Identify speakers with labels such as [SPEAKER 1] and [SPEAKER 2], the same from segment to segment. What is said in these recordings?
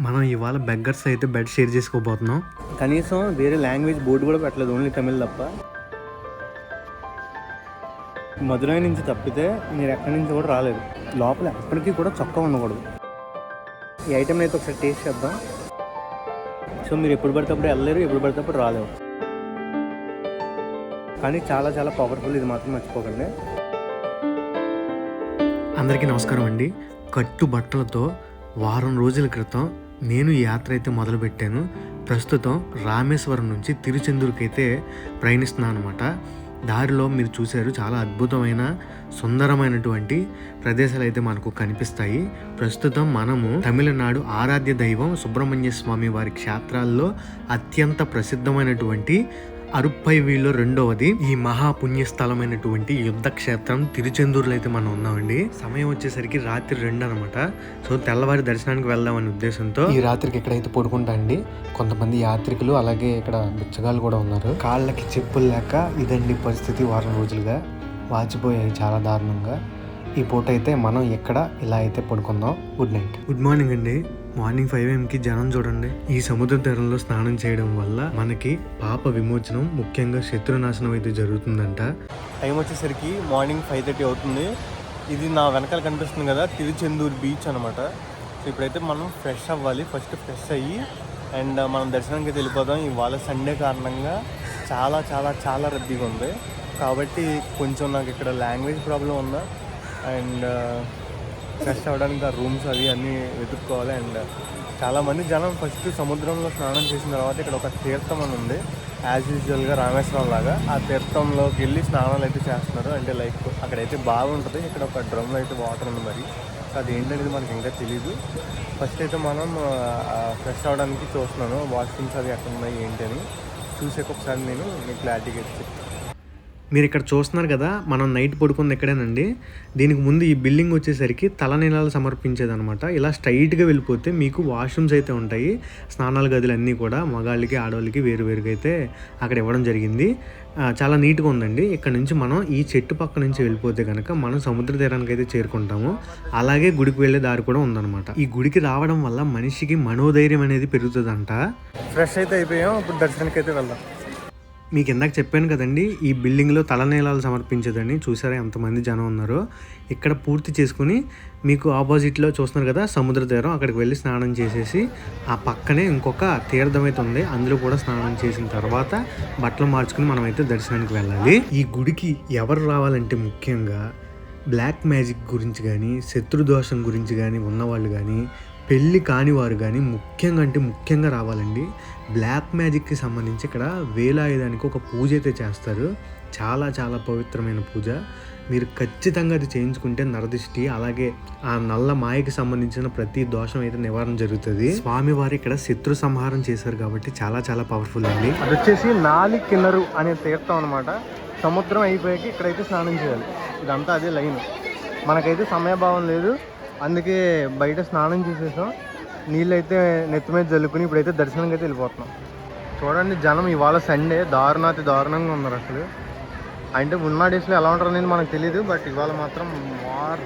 [SPEAKER 1] మనం ఇవాళ బెగ్గర్స్ అయితే బెడ్ షేర్ చేసుకోబోతున్నాం.
[SPEAKER 2] కనీసం వేరే లాంగ్వేజ్ బోర్డు కూడా పెట్టలేదు ఓన్లీ తమిళ్ తప్ప. మధురై నుంచి తప్పితే మీరు ఎక్కడి నుంచి కూడా రాలేదు. లోపల ఎప్పటికీ కూడా చొక్కా ఉండకూడదు. ఈ ఐటెం అయితే ఒకసారి టేస్ట్ చేద్దాం. సో మీరు ఎప్పుడు పడితే అప్పుడు వెళ్ళలేరు ఎప్పుడు పడితే రాలేరు కానీ చాలా చాలా పవర్ఫుల్ ఇది మాత్రం మర్చిపోకండి.
[SPEAKER 1] అందరికీ నమస్కారం అండి. కట్టు బట్టలతో వారం రోజుల క్రితం నేను ఈ యాత్ర అయితే మొదలుపెట్టాను. ప్రస్తుతం రామేశ్వరం నుంచి తిరుచెందూరుకి అయితే ప్రయాణిస్తున్నాను అనమాట దారిలో మీరు చూశారు చాలా అద్భుతమైన సుందరమైనటువంటి ప్రదేశాలు అయితే మనకు కనిపిస్తాయి. ప్రస్తుతం మనము తమిళనాడు ఆరాధ్య దైవం సుబ్రహ్మణ్య స్వామి వారి క్షేత్రాల్లో అత్యంత ప్రసిద్ధమైనటువంటి అరుప్పై వీళ్ళు రెండవది ఈ మహా పుణ్యస్థలమైనటువంటి యుద్ధ క్షేత్రం తిరుచెందూరులో అయితే మనం ఉన్నామండి. సమయం వచ్చేసరికి రాత్రి రెండు అనమాట సో తెల్లవారి దర్శనానికి వెళ్దామనే ఉద్దేశంతో ఈ రాత్రికి ఎక్కడైతే పడుకుంటా అండి కొంతమంది యాత్రికులు అలాగే ఇక్కడ బిచ్చగాళ్ళు కూడా ఉన్నారు. కాళ్ళకి చెప్పులు లేక ఇదండి పరిస్థితి వారం రోజులుగా. వాచిపోయాయి చాలా దారుణంగా. ఈ పూట అయితే మనం ఎక్కడ ఇలా అయితే పడుకుందాం. Good night. గుడ్ మార్నింగ్ అండి. మార్నింగ్ ఫైవ్కి జనం చూడండి. ఈ సముద్ర తీరంలో స్నానం చేయడం వల్ల మనకి పాప విమోచనం ముఖ్యంగా శత్రునాశనం అయితే జరుగుతుందంట.
[SPEAKER 2] టైం వచ్చేసరికి మార్నింగ్ ఫైవ్ థర్టీ అవుతుంది. ఇది నా వెనకాల కనిపిస్తుంది కదా తిరుచెందూరు బీచ్ అనమాట సో ఇప్పుడైతే మనం ఫ్రెష్ అవ్వాలి. ఫస్ట్ ఫ్రెష్ అయ్యి అండ్ uh, మనం దర్శనానికి అయితే వెళ్ళిపోదాం. ఇవాళ సండే కారణంగా చాలా చాలా చాలా రద్దీగా ఉంది. కాబట్టి కొంచెం నాకు ఇక్కడ లాంగ్వేజ్ ప్రాబ్లం ఉందా అండ్ ఫ్రెష్ అవ్వడానికి ఆ రూమ్స్ అవి అన్నీ వెతుక్కోవాలి అండ్ చాలామంది జనం ఫస్ట్ సముద్రంలో స్నానం చేసిన తర్వాత ఇక్కడ ఒక తీర్థం అని ఉంది. యాజ్ యూజువల్గా రామేశ్వరం లాగా. ఆ తీర్థంలోకి వెళ్ళి స్నానాలు అయితే చేస్తున్నారు. అంటే లైక్ అక్కడైతే బాగుంటుంది. ఇక్కడ ఒక డ్రమ్లో అయితే వాటర్ ఉంది మరి. సో అది ఏంటనేది మనకి ఇంకా తెలియదు ఫస్ట్ అయితే మనం ఫ్రెష్ అవ్వడానికి చూస్తున్నాను. వాష్రూమ్స్ అవి ఎక్కడ ఉన్నాయి ఏంటి అని. చూసాక ఒకసారి నేను మీకు క్లారిటీగా చెప్తాను.
[SPEAKER 1] మీరు ఇక్కడ చూస్తున్నారు కదా మనం నైట్ పడుకుంది ఎక్కడేనండి? దీనికి ముందు ఈ బిల్డింగ్ వచ్చేసరికి తలనీలాలు సమర్పించేది సమర్పించేదనమాట ఇలా స్ట్రైట్గా వెళ్ళిపోతే మీకు వాష్రూమ్స్ అయితే ఉంటాయి. స్నానాల గదులు అన్నీ కూడా మగాళ్ళకి ఆడవాళ్ళకి వేరు వేరుగా అయితే అక్కడ ఇవ్వడం జరిగింది. చాలా నీట్గా ఉందండి. ఇక్కడ నుంచి మనం ఈ చెట్టు పక్క నుంచి వెళ్ళిపోతే కనుక మనం సముద్ర తీరానికి అయితే చేరుకుంటాము. అలాగే గుడికి వెళ్ళే దారి కూడా ఉందన్నమాట. ఈ గుడికి రావడం వల్ల మనిషికి మనోధైర్యం అనేది పెరుగుతుందంట.
[SPEAKER 2] ఫ్రెష్ అయితే అయిపోయాం. ఇప్పుడు దర్శనానికి అయితే వెళ్దాం.
[SPEAKER 1] మీకు ఇందాక చెప్పాను కదండి ఈ బిల్డింగ్లో తలనీలాలు సమర్పించేదని చూసారా ఎంతమంది జనం ఉన్నారో. ఇక్కడ పూర్తి చేసుకుని మీకు ఆపోజిట్లో చూస్తున్నారు కదా సముద్ర తీరం. అక్కడికి వెళ్ళి స్నానం చేసేసి ఆ పక్కనే ఇంకొక తీర్థం అయితే ఉంది. అందులో కూడా స్నానం చేసిన తర్వాత బట్టలు మార్చుకుని మనం అయితే దర్శనానికి వెళ్ళాలి. ఈ గుడికి ఎవరు రావాలంటే ముఖ్యంగా బ్లాక్ మ్యాజిక్ గురించి కానీ శత్రుదోషం గురించి కానీ ఉన్నవాళ్ళు కానీ పెళ్ళి కానివారు కానీ ముఖ్యంగా అంటే ముఖ్యంగా రావాలండి. బ్లాక్ మ్యాజిక్కి సంబంధించి ఇక్కడ వేలాయుధానికి ఒక పూజ అయితే చేస్తారు. చాలా చాలా పవిత్రమైన పూజ. మీరు ఖచ్చితంగా అది చేయించుకుంటే నరదిష్టి అలాగే ఆ నల్ల మాయకి సంబంధించిన ప్రతి దోషం అయితే నివారణ జరుగుతుంది. స్వామివారు ఇక్కడ శత్రు సంహారం చేశారు కాబట్టి చాలా చాలా పవర్ఫుల్ అండి.
[SPEAKER 2] అది వచ్చేసి నాలి కిన్నరు అనే తీర్థం అనమాట సముద్రం అయిపోయాక ఇక్కడైతే స్నానం చేయాలి. ఇదంతా అదే లైన్. మనకైతే సమయభావం లేదు. అందుకే బయట స్నానం చేసేసాం. నీళ్ళు అయితే నెత్తి మీద జల్లుకుని ఇప్పుడైతే దర్శనంకి అయితే వెళ్ళిపోతున్నాం. చూడండి జనం ఇవాళ సండే దారుణాతి దారుణంగా ఉన్నారు అసలు. అంటే ఉన్న డేస్లో ఎలా ఉంటారు అనేది మనకు తెలియదు బట్ ఇవాళ మాత్రం war.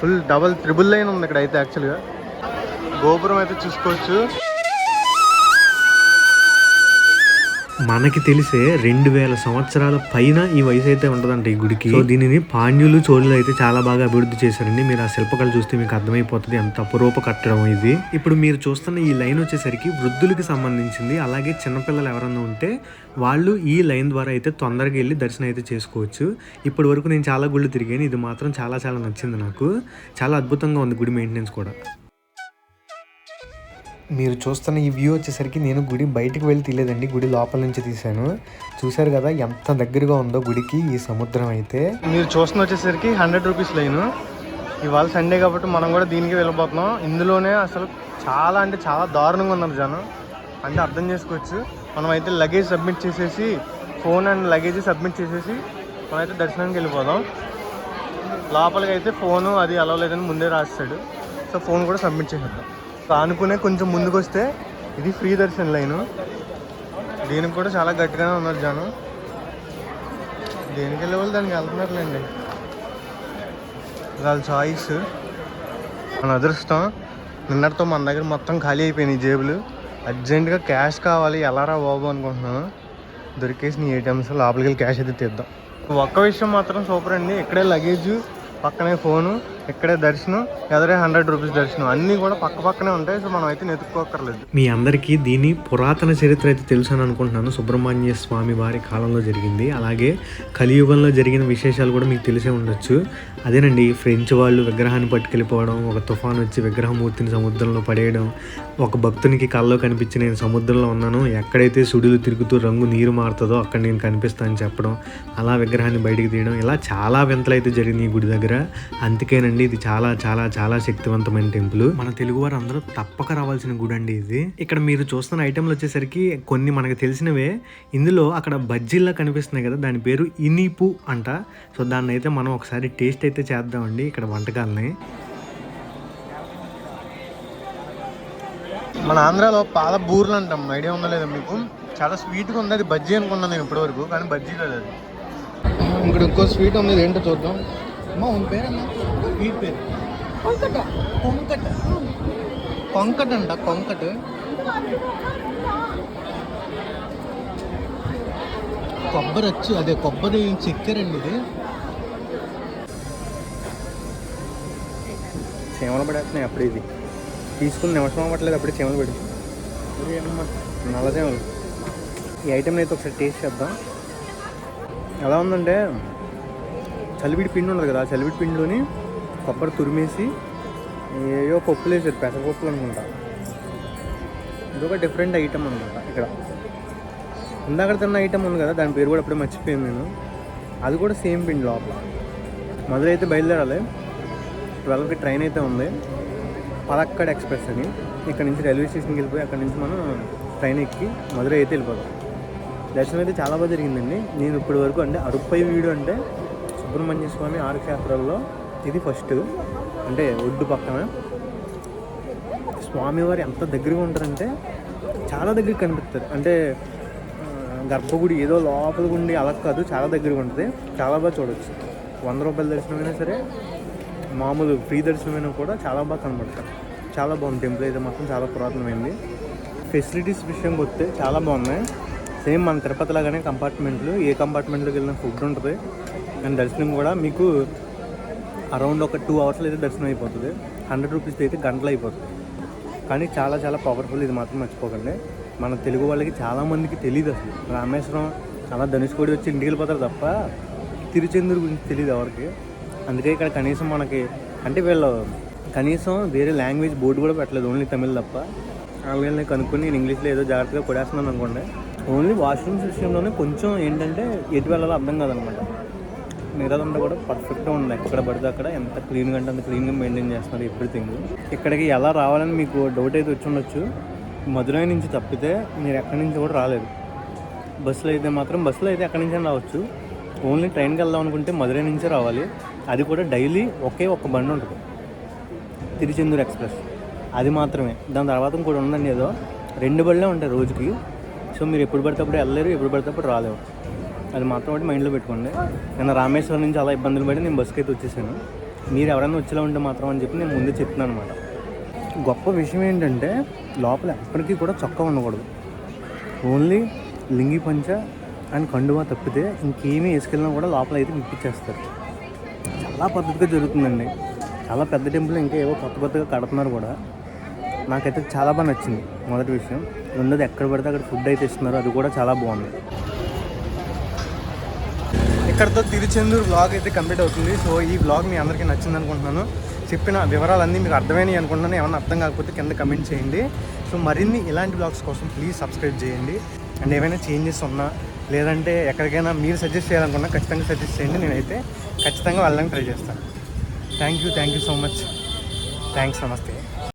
[SPEAKER 2] Full double triple line ఉంది ఇక్కడ అయితే యాక్చువల్గా గోపురం అయితే చూసుకోవచ్చు.
[SPEAKER 1] మనకి తెలిసే రెండు వేల సంవత్సరాల పైన ఈ వయసు అయితే ఉంటదంట ఈ గుడికి. దీనిని పాండ్యులు చోళులు అయితే చాలా బాగా అభివృద్ధి చేశారండి. మీరు ఆ శిల్పకళ చూస్తే మీకు అర్థమైపోతుంది ఎంత అపురూప కట్టడం ఇది. ఇప్పుడు మీరు చూస్తున్న ఈ లైన్ వచ్చేసరికి వృద్ధులకి సంబంధించింది. అలాగే చిన్నపిల్లలు ఎవరన్నా ఉంటే వాళ్ళు ఈ లైన్ ద్వారా అయితే తొందరగా వెళ్ళి దర్శనం అయితే చేసుకోవచ్చు. ఇప్పటి వరకు నేను చాలా గుళ్ళు తిరిగాను. ఇది మాత్రం చాలా చాలా నచ్చింది నాకు. చాలా అద్భుతంగా ఉంది గుడి మెయింటెనెన్స్ కూడా. మీరు చూస్తున్న ఈ వ్యూ వచ్చేసరికి నేను గుడి బయటకు వెళ్ళి తీయలేదండి గుడి లోపల నుంచి తీశాను. చూశారు కదా ఎంత దగ్గరగా ఉందో గుడికి ఈ సముద్రం అయితే.
[SPEAKER 2] మీరు చూస్తున్న వచ్చేసరికి హండ్రెడ్ రూపీస్ లైన్. ఇవాళ సండే కాబట్టి మనం కూడా దీనికి వెళ్ళిపోతున్నాం ఇందులోనే అసలు చాలా అంటే చాలా దారుణంగా ఉన్నారు జనం. అంటే అర్థం చేసుకోవచ్చు. మనం అయితే లగేజ్ సబ్మిట్ చేసేసి ఫోన్ అండ్ లగేజ్ సబ్మిట్ చేసేసి మనం అయితే దర్శనానికి వెళ్ళిపోదాం. లోపలికి అయితే ఫోను అది అలవలేదని ముందే రాస్తాడు సో ఫోన్ కూడా సబ్మిట్ చేసేద్దాం. అనుకునే కొంచెం ముందుకు వస్తే ఇది ఫ్రీ దర్శన్ లైను. దీనికి కూడా చాలా గట్టిగానే ఉన్నారు జనం. దేనికి వెళ్ళే వాళ్ళు దానికి వెళ్తున్నారులేండి. వాళ్ళ చాయిస్ మన అదృష్టం. నిన్నటితో మన దగ్గర మొత్తం ఖాళీ అయిపోయినాయి జేబులు. అర్జెంటుగా క్యాష్ కావాలి. ఎలా రా బాబు అనుకుంటున్నాను. దొరికేసిన ఏటీఎంస్ లోపలికి వెళ్ళి క్యాష్ అయితే తీద్దాం. ఒక్క విషయం మాత్రం సూపర్ అండి. ఇక్కడే లగేజ్ పక్కనే ఫోను. ఇక్కడే దర్శనం ఎదరే హండ్రెడ్ రూపీస్ దర్శనం. అన్నీ కూడా పక్క పక్కనే ఉంటాయి సో మనం అయితే నెతుక్కోక్కర్లేదు
[SPEAKER 1] మీ అందరికీ దీని పురాతన చరిత్ర అయితే తెలుసు అని అనుకుంటున్నాను. సుబ్రహ్మణ్య స్వామి వారి కాలంలో జరిగింది. అలాగే కలియుగంలో జరిగిన విశేషాలు కూడా మీకు తెలిసే ఉండొచ్చు. అదేనండి ఫ్రెంచ్ వాళ్ళు విగ్రహాన్ని పట్టుకెళ్ళిపోవడం ఒక తుఫాన్ వచ్చి విగ్రహమూర్తిని సముద్రంలో పడేయడం ఒక భక్తునికి కళ్ళలో కనిపించి నేను సముద్రంలో ఉన్నాను ఎక్కడైతే సుడులు తిరుగుతూ రంగు నీరు మారుతుందో అక్కడ నేను కనిపిస్తానని చెప్పడం అలా విగ్రహాన్ని బయటికి తీయడం ఇలా చాలా వింతలు అయితే జరిగింది ఈ గుడి దగ్గర. అందుకేనండి ఇది చాలా చాలా చాలా శక్తివంతమైన టెంపుల్. మన తెలుగు వారు అందరూ తప్పక రావాల్సిన గుడి అండి ఇది. ఇక్కడ మీరు చూస్తున్న ఐటెంలు వచ్చేసరికి కొన్ని మనకు తెలిసినవే. ఇందులో అక్కడ బజ్జీల్లా కనిపిస్తున్నాయి కదా దాని పేరు ఇనీపు అంట. సో దాన్ని అయితే మనం ఒకసారి టేస్ట్ అయితే చేద్దామండి ఇక్కడ వంటకాలని.
[SPEAKER 2] మన ఆంధ్రాలో పాల బూర్లు అంటాం ఐడియా ఉందా లేదా మీకు? చాలా స్వీట్గా ఉంది అది బజ్జీ అనుకున్నాను నేను ఇప్పటివరకు కానీ బజ్జీ లేదు అది. ఇక్కడ ఇంకో స్వీట్ ఉంది ఏంటో చూద్దాం. అమ్మా పేరమ్మా? పేరు? కొంకట. కొంకట్. అంట కొంకట్. కొబ్బరి వచ్చి అదే కొబ్బరి చక్కెర అండి ఇది. చీమలు పడేస్తున్నాయి అప్పుడు ఇది. తీసుకుని నిమిషం అవ్వట్లేదు అప్పుడే చీమలు పడి నల్ల చీమలు. ఈ ఐటెంని అయితే ఒకసారి టేస్ట్ చేద్దాం. ఎలా ఉందంటే చలివిడి పిండి ఉండదు కదా చలివిడి పిండిలోని కొబ్బరి తురిమేసి ఏయో పప్పులు వేసారు పెసరపప్పులు అనుకుంటా. ఇదొక డిఫరెంట్ ఐటమ్ అనమాట ఇక్కడ. ఇందాక తిన్న ఐటమ్ ఉంది కదా దాని పేరు కూడా అప్పుడే మర్చిపోయాను నేను. అది కూడా సేమ్ పిండి లోపల. మధుర అయితే బయలుదేరాలి. ట్వెల్వ్కి ట్రైన్ అయితే ఉంది. పలక్కడ్ ఎక్స్ప్రెస్ అని. ఇక్కడ నుంచి రైల్వే స్టేషన్కి వెళ్ళిపోయి అక్కడ నుంచి మనం ట్రైన్ ఎక్కి మధురై అయితే వెళ్ళిపోతాం దర్శనం అయితే చాలా బాగా జరిగిందండి. నేను ఇప్పటి వరకు అంటే అరుపై వీడు అంటే సుబ్రహ్మణ్య స్వామి ఆరు క్షేత్రాల్లో ఇది ఫస్ట్. అంటే ఒడ్డు పక్కన. స్వామివారు ఎంత దగ్గరగా ఉంటారంటే చాలా దగ్గర కనిపిస్తారు. అంటే గర్భగుడి ఏదో లోపల ఉండి అలా కాదు చాలా దగ్గరగా ఉంటుంది. చాలా బాగా చూడొచ్చు. వంద రూపాయల దర్శనమైనా సరే మామూలు ఫ్రీ దర్శనమైనా కూడా చాలా బాగా కనబడతారు. చాలా బాగుంది. టెంపుల్ అయితే మాత్రం చాలా పురాతనమైంది. ఫెసిలిటీస్ విషయంకి వస్తే చాలా బాగున్నాయి. సేమ్ మన తిరుపతి లాగానే కంపార్ట్మెంట్లు ఏ కంపార్ట్మెంట్లోకి వెళ్ళిన ఫుడ్ ఉంటుంది. అండ్ దర్శనం కూడా మీకు అరౌండ్ ఒక టూ అవర్స్లో అయితే దర్శనం అయిపోతుంది. హండ్రెడ్ రూపీస్ అయితే గంటలు అయిపోతుంది. కానీ చాలా చాలా పవర్ఫుల్ ఇది మాత్రం మర్చిపోకండి. మన తెలుగు వాళ్ళకి చాలామందికి తెలియదు అసలు. రామేశ్వరం అలా ధనుష్కోడి వచ్చి ఇంటికి వెళ్ళిపోతారు తప్ప తిరుచెందూరు గురించి తెలియదు ఎవరికి. అందుకే ఇక్కడ కనీసం మనకి అంటే వీళ్ళు కనీసం వేరే లాంగ్వేజ్ బోర్డు కూడా పెట్టలేదు ఓన్లీ తమిళ్ తప్ప. వీళ్ళని కనుక్కొని నేను ఇంగ్లీష్లో ఏదో జాగ్రత్తగా కొడేస్తున్నాను అనుకోండి. ఓన్లీ వాష్రూమ్స్ విషయంలోనే కొంచెం ఏంటంటే ఎటు వెళ్ళాలో అర్థం కాదనమాట. మిగతాదంతా కూడా పర్ఫెక్ట్గా ఉంది. ఎక్కడ పడితే అక్కడ ఎంత క్లీన్గా అంటే అంత క్లీన్గా మెయింటైన్ చేస్తున్నారు ఎవ్రీథింగ్ ఇక్కడికి ఎలా రావాలని మీకు డౌట్ అయితే వచ్చి ఉండొచ్చు. మధురై నుంచి తప్పితే మీరు ఎక్కడి నుంచి కూడా రాలేదు. బస్సులో అయితే మాత్రం బస్సులో అయితే ఎక్కడి నుంచి రావచ్చు. ఓన్లీ ట్రైన్కి వెళ్దాం అనుకుంటే మధురై నుంచే రావాలి. అది కూడా డైలీ ఒకే ఒక్క బండి ఉంటుంది. తిరుచెందూరు ఎక్స్ప్రెస్. అది మాత్రమే. దాని తర్వాత ఇంకోటి ఉందండి ఏదో. రెండు బళ్ళే ఉంటాయి రోజుకి. సో మీరు ఎప్పుడు పడితే అప్పుడు వెళ్ళలేరు ఎప్పుడు పడితే అప్పుడు రాలేరు అది మాత్రం ఒకటి మైండ్లో పెట్టుకోండి. నేను రామేశ్వరం నుంచి అలా ఇబ్బందులు పడి నేను బస్కి అయితే వచ్చేసాను. మీరు ఎవరైనా వచ్చేలా ఉంటే మాత్రం అని చెప్పి నేను ముందే చెప్తున్నాను అనమాట గొప్ప విషయం ఏంటంటే లోపల ఎప్పటికీ కూడా చొక్కా ఉండకూడదు. ఓన్లీ లింగి పంచ అండ్ కండువా తప్పితే ఇంకేమీ వేసుకెళ్ళినా కూడా లోపల అయితే విప్పించేస్తారు చాలా పద్ధతిగా జరుగుతుందండి. చాలా పెద్ద టెంపుల్ ఇంకా ఏవో కొత్త కొత్తగా కడుతున్నారు కూడా. నాకైతే చాలా బాగా నచ్చింది మొదటి విషయం. రెండోది ఎక్కడ పడితే అక్కడ ఫుడ్ అయితే ఇస్తున్నారు. అది కూడా చాలా బాగుంది. ఇక్కడతో తిరుచెందూరు బ్లాగ్ అయితే కంప్లీట్ అవుతుంది. సో ఈ బ్లాగ్ మీ అందరికీ నచ్చింది అనుకుంటున్నాను. చెప్పిన వివరాలన్నీ మీకు అర్థమైనాయి అనుకుంటున్నాను. ఏమైనా అర్థం కాకపోతే కింద కమెంట్ చేయండి. సో మరిన్ని ఇలాంటి బ్లాగ్స్ కోసం ప్లీజ్ సబ్స్క్రైబ్ చేయండి. అండ్ ఏమైనా చేంజెస్ ఉన్నా లేదంటే ఎక్కడికైనా మీరు సజెస్ట్ చేయాలనుకున్నా ఖచ్చితంగా సజెస్ట్ చేయండి. నేనైతే ఖచ్చితంగా వెళ్ళడానికి ట్రై చేస్తాను. Thank you thank you so much thanks నమస్తే.